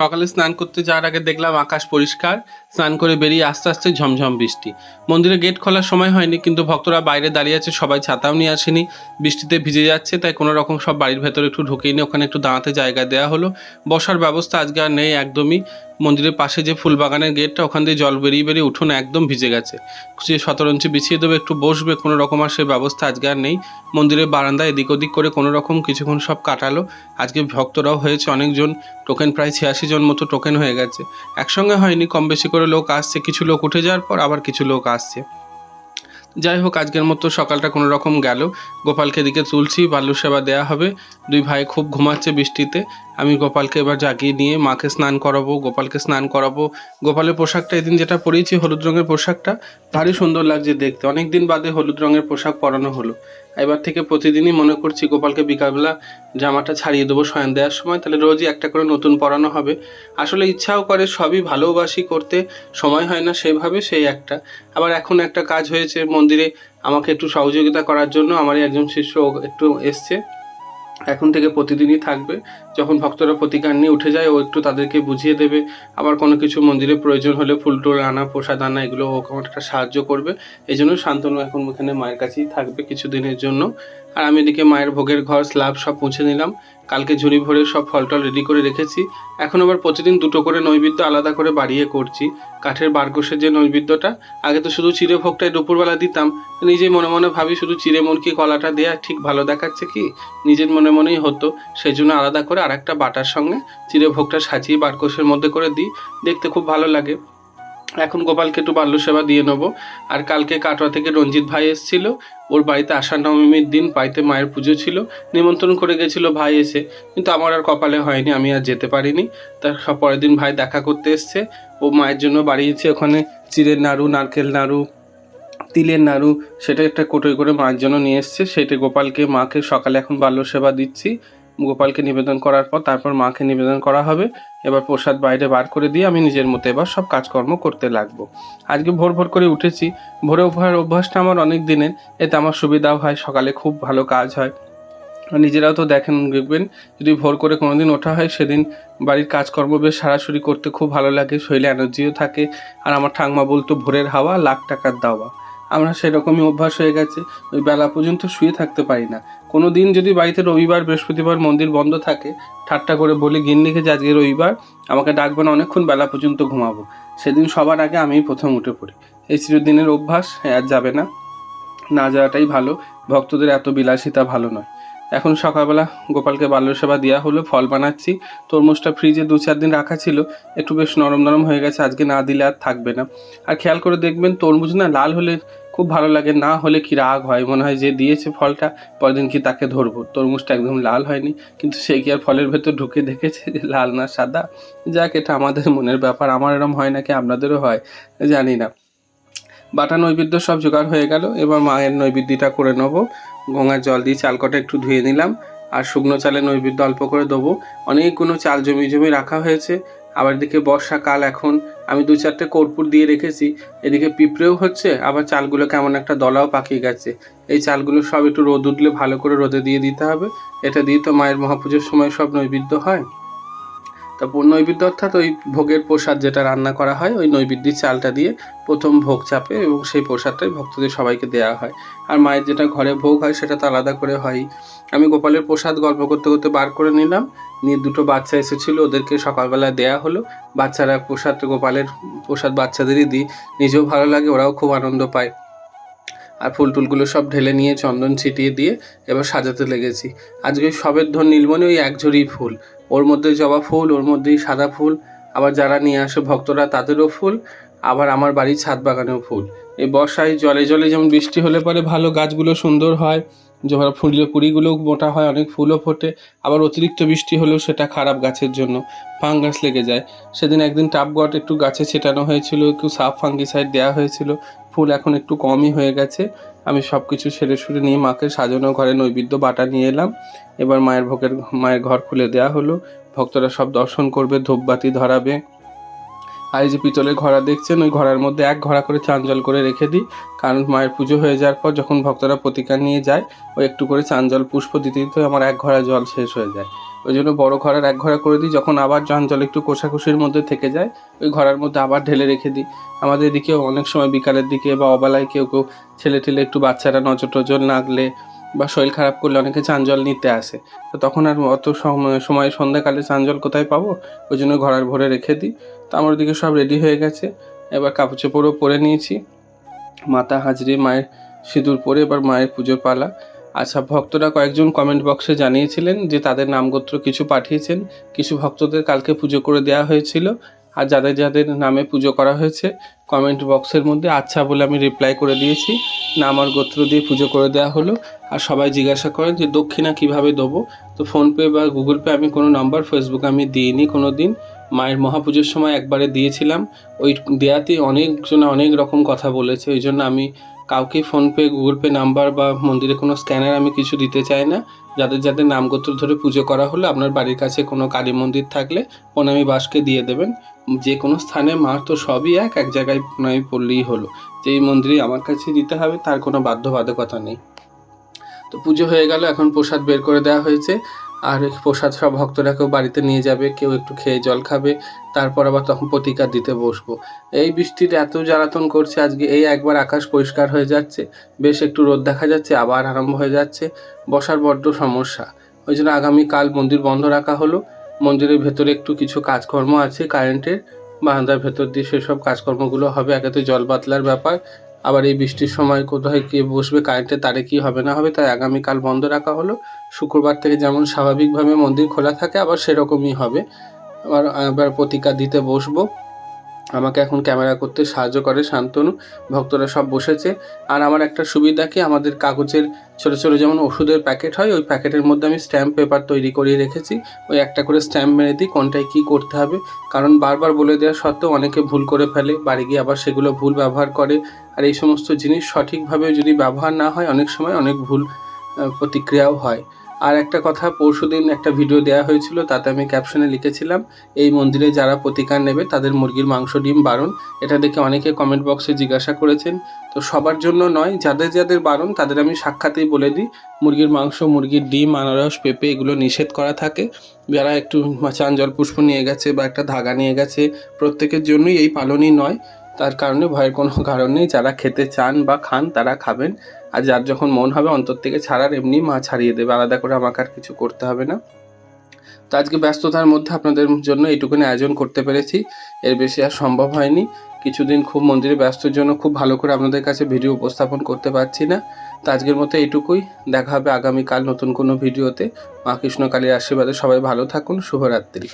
সকালে স্নান করতে যাওয়ার আগে দেখলাম আকাশ পরিষ্কার, স্নান করে বেরিয়ে আস্তে আস্তে ঝমঝম বৃষ্টি। মন্দিরে গেট খোলার সময় হয়নি, কিন্তু ভক্তরা বাইরে দাঁড়িয়ে আছে, সবাই ছাতাও নিয়ে আসেনি। বৃষ্টিতে ভিজে যাচ্ছে, তাই কোনো রকম সব বাড়ির ভেতরে একটু ঢুকিয়ে নিয়ে ওখানে একটু দাঁড়াতে জায়গা দেওয়া হলো। বসার ব্যবস্থা আজকে আর নেই একদমই। মন্দিরের পাশে যে ফুলবাগানের গেটটা, ওখান দিয়ে জল বেরিয়ে বেরিয়ে উঠোন একদম ভিজে গেছে। যে শতরঞ্চি বিছিয়ে দেবে, একটু বসবে, কোনো রকম আর সে ব্যবস্থা আজকে আর নেই। মন্দিরের বারান্দা এদিক ওদিক করে কোনো রকম কিছুক্ষণ সব কাটালো। আজকে ভক্তরাও হয়েছে অনেকজন, টোকেন প্রায় ছিয়াশি জন মতো টোকেন হয়ে গেছে। একসঙ্গে হয়নি, কম বেশি করে লোক আসছে। কিছু লোক উঠে যাওয়ার পর আবার কিছু লোক আসছে। যাই হোক, আজকের মতো সকালটা কোনো রকম গেল। গোপালকে দিকে তুলছি বাল্য সেবা দেওয়া হবে। দুই ভাই খুব ঘুমাচ্ছে বৃষ্টিতে। আমি গোপালকে এবার জাগিয়ে নিয়ে মাকে স্নান করাবো, গোপালকে স্নান করাবো। গোপালের পোশাকটা এদিন যেটা পরেছি হলুদ রঙের পোশাকটা, ভারী সুন্দর লাগছে দেখতে। অনেক দিন বাদে হলুদ রঙের পোশাক পরানো হলো। এবার থেকে প্রতিদিনই মনে করছি গোপালকে বিকালবেলা জামাটা ছাড়িয়ে দেবো শয়ন দেওয়ার সময়, তাহলে রোজই একটা করে নতুন পরানো হবে। আসলে ইচ্ছাও করে, সবই ভালোবাসি করতে, সময় হয় না সেভাবে, সেই একটা। আবার এখন একটা কাজ হয়েছে মন্দিরে, আমাকে একটু সহযোগিতা করার জন্য, আমারই একজন শিষ্য একটু এসছে। এখন থেকে প্রতিদিনই থাকবে। যখন ভক্তরা প্রতিকার নিয়ে উঠে যায়, ও একটু তাদেরকে বুঝিয়ে দেবে। আবার কোনো কিছু মন্দিরে প্রয়োজন হলে ফুল টুল আনা, প্রসাদ আনা, এগুলো ও একটা সাহায্য করবে। এই জন্য শান্তনু এখন ওখানে মায়ের কাছেই থাকবে কিছুদিনের জন্য। আর আমি এদিকে মায়ের ভোগের ঘর, স্ল্যাব সব পৌঁছে নিলাম। কালকে ঝুড়ি ভরে সব ফল টল রেডি করে রেখেছি। এখন আবার প্রতিদিন দুটো করে নৈবেদ্য আলাদা করে বাড়িয়ে করছি। কাঠের বারকোষের যে নৈবেদ্যটা, আগে তো শুধু চিড়ে ভোগটাই দুপুরবেলা দিতাম। নিজে মনে মনে ভাবি শুধু চিড়ে মুরকি কলাটা দেয়া ঠিক ভালো দেখাচ্ছে কি? নিজের মনে মনেই হতো সেই জন্য আলাদা করে আর একটা বাটার সঙ্গে চিড়ে ভোগটা সাজিয়ে বারকোষের মধ্যে করে দিই। দেখতে খুব ভালো লাগে। এখন গোপালকে একটু বাল্য সেবা দিয়ে নেব। আর কালকে কাটোয়া থেকে রঞ্জিত ভাই এসেছিল ওর বাড়িতে আষাঢ় নবমীর দিন বাড়িতে মায়ের পুজো ছিল, নিমন্ত্রণ করে গেছিল ভাই এসে। কিন্তু আমার আর কপালে হয়নি, আমি আর যেতে পারিনি। তার সব পরের দিন ভাই দেখা করতে এসছে। ও মায়ের জন্য বাড়িয়েছে ওখানে, চিড়ের নাড়ু, নারকেল নাড়ু, তিলের নাড়ু সেটা একটা কোটোয় করে মায়ের জন্য নিয়ে এসছে। সেটা গোপালকে, মাকে সকালে এখন বাল্য সেবা দিচ্ছি। গোপালকে নিবেদন করার পর তারপর মাকে নিবেদন করা হবে। এবার প্রসাদ বাইরে বার করে দিয়ে আমি নিজের মতো এবার সব কাজকর্ম করতে লাগবো। আজকে ভোর ভোর করে উঠেছি। ভোরে ওঠার অভ্যাসটা আমার অনেক দিনের। এতে আমার সুবিধাও হয়, সকালে খুব ভালো কাজ হয়। নিজেরাও তো দেখেন, দেখবেন, যদি ভোর করে কোনো দিন ওঠা হয়, সেদিন বাড়ির কাজকর্ম বেশ সারাসরি করতে খুব ভালো লাগে, শরীরে এনার্জিও থাকে। আর আমার ঠাংমা বলতো, ভোরের হাওয়া, লাখ টাকার দাওয়া। আমরা সেরকমই অভ্যাস হয়ে গেছে। ওই বেলা পর্যন্ত শুয়ে থাকতে পারি না। কোনো দিন যদি বাড়িতে রবিবার, বৃহস্পতিবার মন্দির বন্ধ থাকে, ঠাট্টা করে বলি, গিন্নিকে যে আজকে রবিবার, আমাকে ডাকবে না, অনেকক্ষণ বেলা পর্যন্ত ঘুমাবো। সেদিন সবার আগে আমিই প্রথম উঠে পড়ি। এই চিরদিনের অভ্যাস আর যাবে না। না যাওয়াটাই ভালো। ভক্তদের এত বিলাসিতা ভালো নয়। এখন সকালবেলা গোপালকে বাল্য সেবা দেওয়া হলো, ফল বানাচ্ছি। তরমুজটা ফ্রিজে দু চার দিন রাখা ছিল, একটু বেশ নরম নরম হয়ে গেছে, আজকে না দিলে আর থাকবে না। আর খেয়াল করে দেখবেন, তরমুজ না লাল হলে খুব ভালো লাগে, না হলে কি রাগ হয়? মনে হয় যে দিয়েছে ফলটা, পরের দিন কি তাকে ধরবো? তরমুজটা একদম লাল হয়নি, কিন্তু সে কি আর ফলের ভেতর ঢুকে দেখেছে যে লাল না সাদা? যাক, এটা আমাদের মনের ব্যাপার, আমার এরম হয় নাকি আপনাদেরও হয়? জানি না। বাটা নৈবেদ্য সব জোগাড় হয়ে গেল, এবার মায়ের নৈবেদ্যটা করে নেব। গঙ্গার জল দিয়ে চালকটা একটু ধুয়ে নিলাম, আর শুকনো চালে নৈবেদ্য অল্প করে দেবো। অনেকগুলো চাল জমি জমি রাখা হয়েছে, আবার এদিকে বর্ষাকাল এখন আমি দু চারটে কর্পূর দিয়ে রেখেছি। এদিকে পিঁপড়েও হচ্ছে, আবার চালগুলো কেমন একটা দলাও পাকিয়ে গেছে। এই চালগুলো সব একটু রোদ উঠলে ভালো করে রোদে দিয়ে দিতে হবে। এটা দিয়ে তো মায়ের মহাপুজোর সময় সব নৈবেদ্য হয়। তা নৈবেদ্য অর্থাৎ ওই ভোগের প্রসাদ যেটা রান্না করা হয়, ওই নৈবেদ্যের চালটা দিয়ে প্রথম ভোগ চাপে এবং সেই প্রসাদটাই ভক্তদের সবাইকে দেওয়া হয়। আর মায়ের যেটা ঘরে ভোগ হয় সেটা তো আলাদা করে হয় আমি গোপালের প্রসাদ গল্প করতে করতে বার করে নিলাম। নিয়ে দুটো বাচ্চা এসেছিল, ওদেরকে সকালবেলা দেয়া হলো। বাচ্চারা প্রসাদ, গোপালের প্রসাদ বাচ্চাদেরই দিই। নিজেও ভালো লাগে, ওরাও খুব আনন্দ পায়। আর ফুল টুলগুলো সব ঢেলে নিয়ে চন্দন ছিটিয়ে দিয়ে এবার সাজাতে লেগেছি। আজকে সবের ধর নীলমণি ওই এক ঝুড়ি ফুল। ওর মধ্যে জবা ফুল, ওর মধ্যেই সাদা ফুল। আবার যারা নিয়ে আসে ভক্তরা তাদেরও ফুল। আবার আমার বাড়ির ছাদ বাগানেও ফুল। এই বর্ষায় জলে জলে যেমন বৃষ্টি হলে পরে ভালো গাছগুলো সুন্দর হয় যখন ফুলের কুড়িগুলো মোটা হয়, অনেক ফুলও ফোটে। আবার অতিরিক্ত বৃষ্টি হলেও সেটা খারাপ গাছের জন্য ফাঙ্গাস লেগে যায়। সেদিন একদিন টাপ গট একটু গাছে ছেটানো হয়েছিল, একটু সাফ ফাঙ্গিসাইড দেওয়া হয়েছিল। ফুল এখন একটু কমই হয়ে গেছে। আমি সব কিছু সেরে সুরে নিয়ে মাকে সাজানো ঘরে নৈবেদ্য বাটা নিয়ে এলাম। এবার মায়ের ভোগের, মায়ের ঘর খুলে দেওয়া হলো। ভক্তরা সব দর্শন করবে, ধূপবাতি ধরাবে। আর এই যে পিতলের ঘড়া দেখছেন, ওই ঘড়ার মধ্যে এক ঘড়া করে চান জল করে রেখে দিই। কারণ মায়ের পুজো হয়ে যাওয়ার পর যখন ভক্তরা প্রতিকার নিয়ে যায় ওই একটু করে চান জল পুষ্প দিতে দিতে আমার এক ঘড়া জল শেষ হয়ে যায়। ওই জন্য বড় ঘরের এক ঘরে করে দিই, যখন আবার জঞ্জল একটু কোষাকুষির মধ্যে থেকে যায়, ওই ঘরের মধ্যে আবার ঢেলে রেখে দিই। আমাদের এদিকেও অনেক সময় বিকালের দিকে বা অবেলায় কেউ কেউ ছেলে ঠেলে একটু বাচ্চারা নজর টজর লাগলে বা শরীর খারাপ করলে অনেকে চান জল নিতে আসে। তো তখন আর অত সময় সন্ধ্যাকালে চান জল কোথায় পাবো? ওই জন্য ঘরের ভরে রেখে দিই। তো আমার ওদিকে সব রেডি হয়ে গেছে। এবার কাপড় চোপড়ও পরে নিয়েছি। মাথা হাজরি মায়ের সিঁদুর পরে এবার মায়ের পুজোর পালা। আচ্ছা ভক্তরা কয়েকজন কমেন্ট বক্সে জানিয়েছিলেন যে তাদের নামগোত্র কিছু পাঠিয়েছেন। কিছু ভক্তদের কালকে পুজো করে দেওয়া হয়েছিল আর যাদের যাদের নামে পুজো করা হয়েছে কমেন্ট বক্সের মধ্যে আচ্ছা বলে আমি রিপ্লাই করে দিয়েছি। নাম আর গোত্র দিয়ে পুজো করে দেওয়া হলো আর সবাই জিজ্ঞাসা করেন যে দক্ষিণা কীভাবে দেবো? তো ফোনপে বা গুগল পে আমি কোনো নাম্বার ফেসবুক আমি দিইনি কোনো দিন মায়ের মহাপুজোর সময় একবারে দিয়েছিলাম। ওই দেয়াতে অনেকজন অনেক রকম কথা বলেছে, ওই জন্য আমি কাউকে ফোনপে গুগল পে নাম্বার বা মন্দিরে কোনো স্ক্যানার আমি কিছু দিতে চাই না। যাদের যাদের নামগোত্র ধরে পুজো করা হলো, আপনার বাড়ির কাছে কোনো কালী মন্দির থাকলে প্রণামী বাসকে দিয়ে দেবেন। যে কোনো স্থানে মার তো সবই এক এক জায়গায় প্রণামী পড়লেই হলো। যে এই মন্দিরে আমার কাছে দিতে হবে, তার কোনো বাধ্যবাধকতা নেই। তো পুজো হয়ে গেল, এখন প্রসাদ বের করে দেওয়া হয়েছে। আর প্রসাদ সব ভক্তরা কেউ বাড়িতে নিয়ে যাবে, কেউ একটু খেয়ে জল খাবে, তারপর আবার তখন প্রতিকার দিতে বসবো। এই বৃষ্টির এত জ্বালাতন করছে, আজকে এই একবার আকাশ পরিষ্কার হয়ে যাচ্ছে, বেশ একটু রোদ দেখা যাচ্ছে, আবার আরম্ভ হয়ে যাচ্ছে, বসার বড্ড সমস্যা। ওই জন্য আগামীকাল মন্দির বন্ধ রাখা হলো, মন্দিরের ভেতরে একটু কিছু কাজকর্ম আছে, কারেন্টের, বারান্দার ভেতর দিয়ে সেসব কাজকর্মগুলো হবে একে তো জল বাতলার ব্যাপার আবার এই বৃষ্টির সময় কোথায় কে বসবে কারেন্টের তারে কি হবে না হবে, তাই আগামীকাল বন্ধ রাখা হলো। শুক্রবার থেকে যেমন স্বাভাবিকভাবে মন্দির খোলা থাকে, আবার সেরকমই হবে। আবার আবার প্রতিকার দিতে বসবো। আমাকে এখন ক্যামেরা করতে সাহায্য করে শান্তনু। ভক্তরা সব বসেছে। আর আমার একটা সুবিধা কি? আমাদের কাগজের ছোটো ছোটো যেমন ওষুধের প্যাকেট হয়, ওই প্যাকেটের মধ্যে আমি স্ট্যাম্প পেপার তৈরি করিয়ে রেখেছি। ওই একটা করে স্ট্যাম্প মেরে দিই, কোনটায় কী করতে হবে। কারণ বারবার বলে দেওয়া সত্ত্বেও অনেকে ভুল করে ফেলে, বাড়ি গিয়ে আবার সেগুলো ভুল ব্যবহার করে। আর এই সমস্ত জিনিস সঠিকভাবে যদি ব্যবহার না হয়, অনেক সময় অনেক ভুল প্রতিক্রিয়াও হয়। আর একটা কথা, পরশুদিন একটা ভিডিও দেওয়া হয়েছিল, তাতে আমি ক্যাপশনে লিখেছিলাম, এই মন্দিরে যারা প্রতিকার নেবে, তাদের মুরগির মাংস, ডিম, বারণ। এটা দেখে অনেকে কমেন্ট বক্সে জিজ্ঞাসা করেছেন। তো সবার জন্য নয়, যাদের যাদের বারণ, তাদের আমি সাক্ষাতেই বলে দিই, মুরগির মাংস, মুরগির ডিম, আনারস, পেঁপে, এগুলো নিষেধ করা থাকে। যারা একটু চাঞ্জল পুষ্প নিয়ে গেছে বা একটা ধাগা নিয়ে গেছে, প্রত্যেকের জন্যই এই পালনই নয়। তার কারণে ভয়ের কোনো কারণ নেই। যারা খেতে চান বা খান, তারা খাবেন। আর যার যখন মন হবে অন্তর থেকে ছাড়ার, এমনি মা ছাড়িয়ে দেবে। আলাদা করে আমাকে আর কিছু করতে হবে না। তো আজকে ব্যস্ততার মধ্যে আপনাদের জন্য এইটুকুনি আয়োজন করতে পেরেছি। এর বেশি আর সম্ভব হয়নি। কিছুদিন খুব মন্দিরে ব্যস্তর জন্য খুব ভালো করে আপনাদের কাছে ভিডিও উপস্থাপন করতে পারছি না। তো আজকের মতো এইটুকুই। দেখা হবে আগামীকাল নতুন কোনো ভিডিওতে। মা কৃষ্ণকালীর আশীর্বাদে সবাই ভালো থাকুন। শুভরাত্রি।